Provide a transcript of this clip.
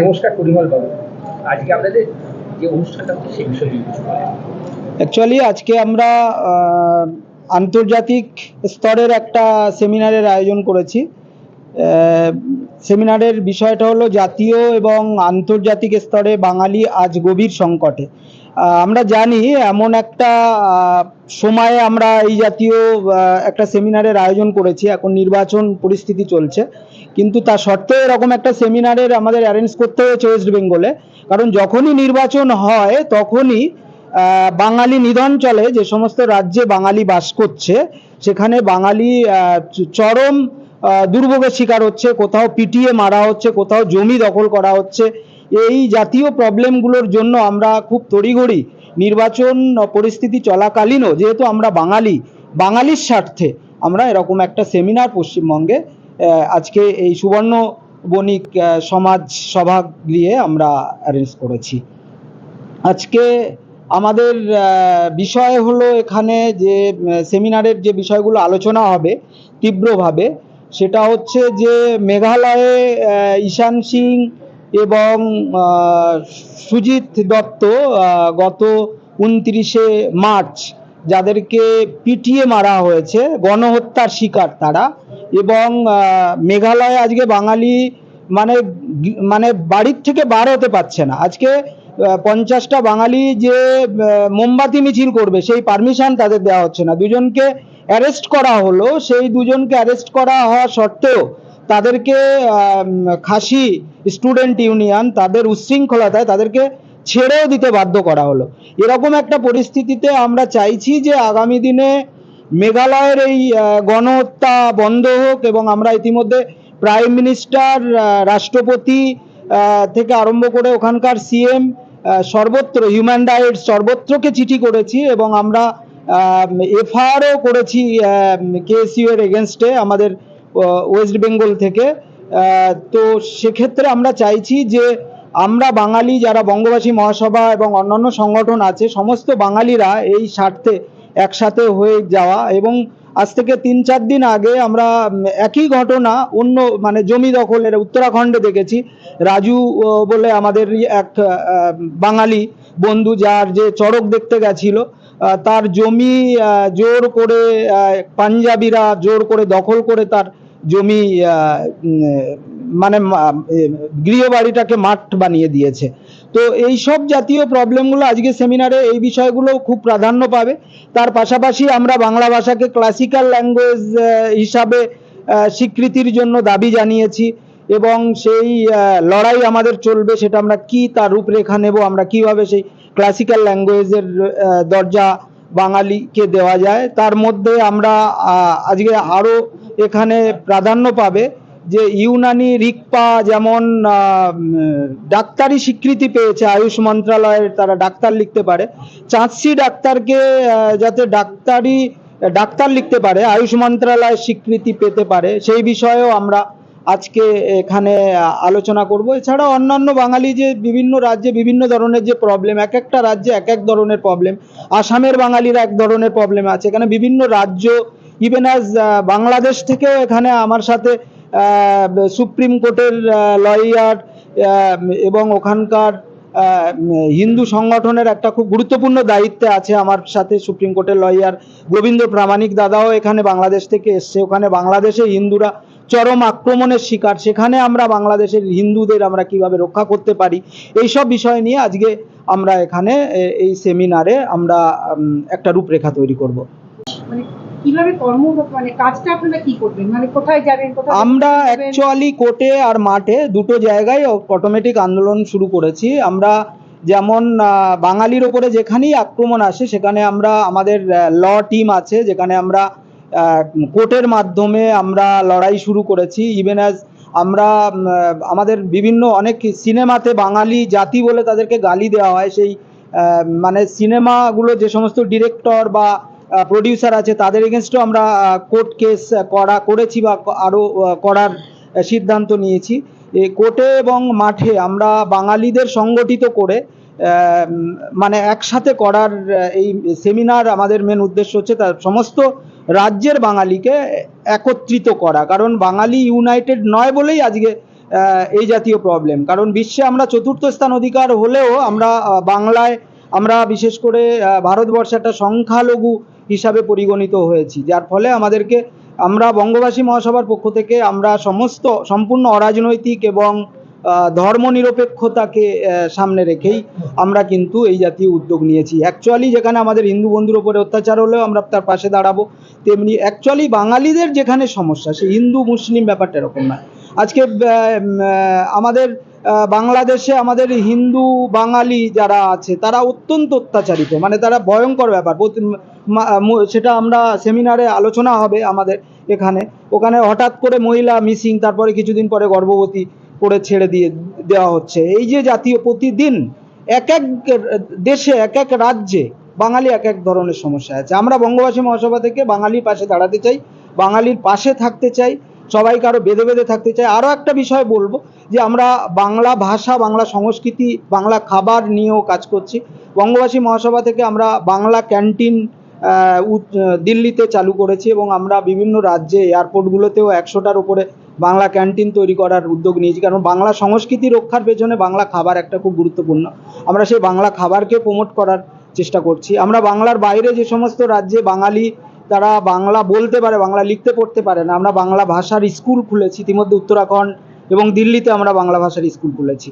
নমস্কার পরিমল বাবু। আজকে আপনাদের যে অনুষ্ঠানটা হচ্ছে সেই বিষয়ে কিছু অ্যাকচুয়ালি আজকে আমরা আন্তর্জাতিক স্তরের একটা সেমিনারের আয়োজন করেছি। সেমিনারের বিষয়টা হলো জাতীয় এবং আন্তর্জাতিক স্তরে বাঙালি আজ গভীর সংকটে। আমরা জানি এমন একটা সময়ে আমরা এই জাতীয় একটা সেমিনারের আয়োজন করেছি। এখন নির্বাচন পরিস্থিতি চলছে। কিন্তু তা সত্ত্বেও এরকম একটা সেমিনারের আমাদের অ্যারেঞ্জ করতে হয়েছে ওয়েস্ট বেঙ্গলে কারণ যখনই নির্বাচন হয়, তখনই বাঙালি নিধন চলে। যে সমস্ত রাজ্যে বাঙালি বাস করছে, সেখানে বাঙালি চরম দুর্ভোগের শিকার হচ্ছে। কোথাও পিটিয়ে মারা হচ্ছে, কোথাও জমি দখল করা হচ্ছে। এই জাতীয় প্রবলেমগুলোর জন্য আমরা খুব তড়িঘড়ি নির্বাচন পরিস্থিতি চলাকালীনও, যেহেতু আমরা বাঙালি, বাঙালির স্বার্থে আমরা এরকম একটা সেমিনার পশ্চিমবঙ্গে আজকে এই সুবর্ণ বণিক সমাজ সভা গৃহে আমরা অ্যারেঞ্জ করেছি। আজকে আমাদের বিষয় হলো এখানে যে সেমিনারের যে বিষয়গুলো আলোচনা হবে তীব্রভাবে, সেটা হচ্ছে যে মেঘালয়ে ঈশান সিং এবং সুজিত দত্ত গত উনত্রিশে মার্চ যাদেরকে পিটিয়ে মারা হয়েছে, গণহত্যার শিকার তারা এবং মেঘালয়ে আজকে বাঙালি মানে মানে বাড়ির থেকে বার হতে পারছে না। আজকে পঞ্চাশটা বাঙালি যে মোমবাতি মিছিল করবে সেই পারমিশন তাদের দেওয়া হচ্ছে না। দুজনকে অ্যারেস্ট করা হলো, সেই দুজনকে অ্যারেস্ট করা হওয়া সত্ত্বেও তাদেরকে খাসি স্টুডেন্ট ইউনিয়ন তাদের উচ্ছৃঙ্খলতায় তাদেরকে ছেড়েও দিতে বাধ্য করা হলো। এরকম একটা পরিস্থিতিতে আমরা চাইছি যে আগামী দিনে মেঘালয়ের এই গণহত্যা বন্ধ হোক এবং আমরা ইতিমধ্যে প্রাইম মিনিস্টার রাষ্ট্রপতি থেকে আরম্ভ করে ওখানকার সিএম সর্বত্র হিউম্যান রাইটস সর্বত্রকে চিঠি করেছি এবং আমরা এফআইআরও করেছি কেএসইউ এর এগেনস্টে আমাদের ওয়েস্ট বেঙ্গল থেকে। তো সেক্ষেত্রে আমরা চাইছি যে আমরা বাঙালি যারা বঙ্গবাসী মহাসভা এবং অন্যান্য সংগঠন আছে, সমস্ত বাঙালিরা এই স্বার্থে একসাথে হয়ে যাওয়া এবং আজ থেকে তিন চার দিন আগে আমরা একই ঘটনা অন্য মানে জমি দখলের উত্তরাখণ্ডে দেখেছি। রাজু বলে আমাদের এক বাঙালি বন্ধু যার যে চড়ক দেখতে গেছিল তার জমি জোর করে পাঞ্জাবিরা জোর করে দখল করে তার জমি মানে গৃহবাড়িটাকে মাঠ বানিয়ে দিয়েছে। তো এই সব জাতীয় প্রবলেমগুলো আজকে সেমিনারে এই বিষয়গুলো খুব প্রাধান্য পাবে। তার পাশাপাশি আমরা বাংলা ভাষাকে ক্লাসিক্যাল ল্যাঙ্গুয়েজ হিসাবে স্বীকৃতির জন্য দাবি জানিয়েছি এবং সেই লড়াই আমাদের চলবে সেটা আমরা কি তার রূপরেখা নেব, আমরা কীভাবে সেই ক্লাসিক্যাল ল্যাঙ্গুয়েজের দরজা বাঙালিকে দেওয়া যায়। তার মধ্যে আমরা আজকে আরও এখানে প্রাধান্য পাবে যে ইউনানি রিকপা যেমন ডাক্তারি স্বীকৃতি পেয়েছে, আয়ুষ মন্ত্রণালয়ের তারা ডাক্তার লিখতে পারে। চাঁদসি ডাক্তারকে যাতে ডাক্তারি, ডাক্তার লিখতে পারে, আয়ুষ মন্ত্রণালয়ের স্বীকৃতি পেতে পারে, সেই বিষয়েও আমরা আজকে এখানে আলোচনা করব। এছাড়া অন্যান্য বাঙালি যে বিভিন্ন রাজ্যে বিভিন্ন ধরনের যে প্রবলেম এক একটা রাজ্যে এক এক ধরনের প্রবলেম আসামের বাঙালিরা এক ধরনের প্রবলেম আছে। এখানে বিভিন্ন রাজ্য ইভেন অ্যাজ বাংলাদেশ থেকেও এখানে আমার সাথে সুপ্রিম কোর্টের লয়ার এবং ওখানকার হিন্দু সংগঠনের একটা খুব গুরুত্বপূর্ণ দায়িত্বে আছে আমার সাথে সুপ্রিম কোর্টের লয়ার গোবিন্দ প্রামাণিক দাদাও এখানে বাংলাদেশ থেকে এসছে। ওখানে বাংলাদেশে হিন্দুরা চরম আক্রমণের শিকার। সেখানে আমরা বাংলাদেশের হিন্দুদের আমরা কীভাবে রক্ষা করতে পারি? এই সব বিষয় নিয়ে আজকে আমরা এখানে এই সেমিনারে আমরা একটা রূপরেখা তৈরি করব। মানে কীভাবে কর্ম মানে কাজটা আপনারা কি করবেন? মানে কোথায় যাবেন? কোথায় আমরা অ্যাকচুয়ালি কোর্টে আর মাঠে দুটো জায়গায় অটোমেটিক আন্দোলন শুরু করেছি। আমরা যেমন বাঙালির ওপরে যেখানেই আক্রমণ আসে সেখানে আমরা আমাদের ল টিম আছে যেখানে আমরা কোর্টের মাধ্যমে আমরা লড়াই শুরু করেছি। ইভেন অ্যাজ আমরা আমাদের বিভিন্ন অনেক সিনেমাতে বাঙালি জাতি বলে তাদেরকে গালি দেওয়া হয়। সেই মানে সিনেমাগুলো যে সমস্ত ডিরেক্টর বা প্রডিউসার আছে, তাদের এগেনস্টও আমরা কোর্ট কেস করা, করেছি বা আরও করার সিদ্ধান্ত নিয়েছি। কোর্টে এবং মাঠে আমরা বাঙালিদের সংগঠিত করে মানে একসাথে করার এই সেমিনার আমাদের মেন উদ্দেশ্য হচ্ছে তার সমস্ত রাজ্যের বাঙালিকে একত্রিত করা। কারণ বাঙালি ইউনাইটেড নয় বলেই আজকে এই জাতীয় প্রবলেম কারণ বিশ্বে আমরা চতুর্থ স্থান অধিকার হলেও আমরা বাংলায় আমরা বিশেষ করে ভারতবর্ষে একটা সংখ্যালঘু হিসাবে পরিগণিত হয়েছি। যার ফলে আমাদেরকে আমরা বঙ্গবাসী মহাসভার পক্ষ থেকে আমরা সমস্ত, সম্পূর্ণ অরাজনৈতিক এবং ধর্মনিরপেক্ষতাকে সামনে রেখেই আমরা কিন্তু এই জাতীয় উদ্যোগ নিয়েছি। অ্যাকচুয়ালি যেখানে আমাদের হিন্দু বন্ধুর ওপরে অত্যাচার হলেও আমরা তার পাশে দাঁড়াবো, তেমনি অ্যাকচুয়ালি বাঙালিদের যেখানে সমস্যা সে হিন্দু মুসলিম ব্যাপারটা এরকম না। আজকে আমাদের বাংলাদেশে আমাদের হিন্দু, বাঙালি যারা আছে, তারা অত্যন্ত অত্যাচারিত। মানে তারা ভয়ঙ্কর ব্যাপার। সেটা আমরা সেমিনারে আলোচনা হবে আমাদের এখানে। ওখানে হঠাৎ করে মহিলা মিসিং, তারপরে কিছুদিন পরে গর্ভবতী করে ছেড়ে দিয়ে, দেওয়া হচ্ছে। এই যে জাতীয় প্রতিদিন এক এক দেশে এক এক রাজ্যে বাঙালি এক এক ধরনের সমস্যা আছে। আমরা বঙ্গবাসী মহাসভা থেকে বাঙালির পাশে দাঁড়াতে চাই, বাঙালির পাশে থাকতে চাই। সবাইকে আরও বেঁধে বেঁধে থাকতে চাই। আরও একটা বিষয় বলব যে আমরা বাংলা ভাষা, বাংলা সংস্কৃতি, বাংলা খাবার নিয়েও কাজ করছি। বঙ্গবাসী মহাসভা থেকে আমরা বাংলা ক্যান্টিন দিল্লিতে চালু করেছি এবং আমরা বিভিন্ন রাজ্যে এয়ারপোর্টগুলোতেও একশোটার উপরে বাংলা ক্যান্টিন তৈরি করার উদ্যোগ নিয়েছি। কারণ বাংলা সংস্কৃতি রক্ষার পেছনে বাংলা খাবার একটা খুব গুরুত্বপূর্ণ। আমরা সেই বাংলা খাবারকে প্রমোট করার চেষ্টা করছি। আমরা বাংলার বাইরে যে সমস্ত রাজ্যে বাঙালি তারা বাংলা বলতে পারে, বাংলা লিখতে পড়তে পারে না। আমরা বাংলা ভাষার স্কুল খুলেছি, ইতিমধ্যে উত্তরাখণ্ড এবং দিল্লিতে আমরা বাংলা ভাষার স্কুল খুলেছি।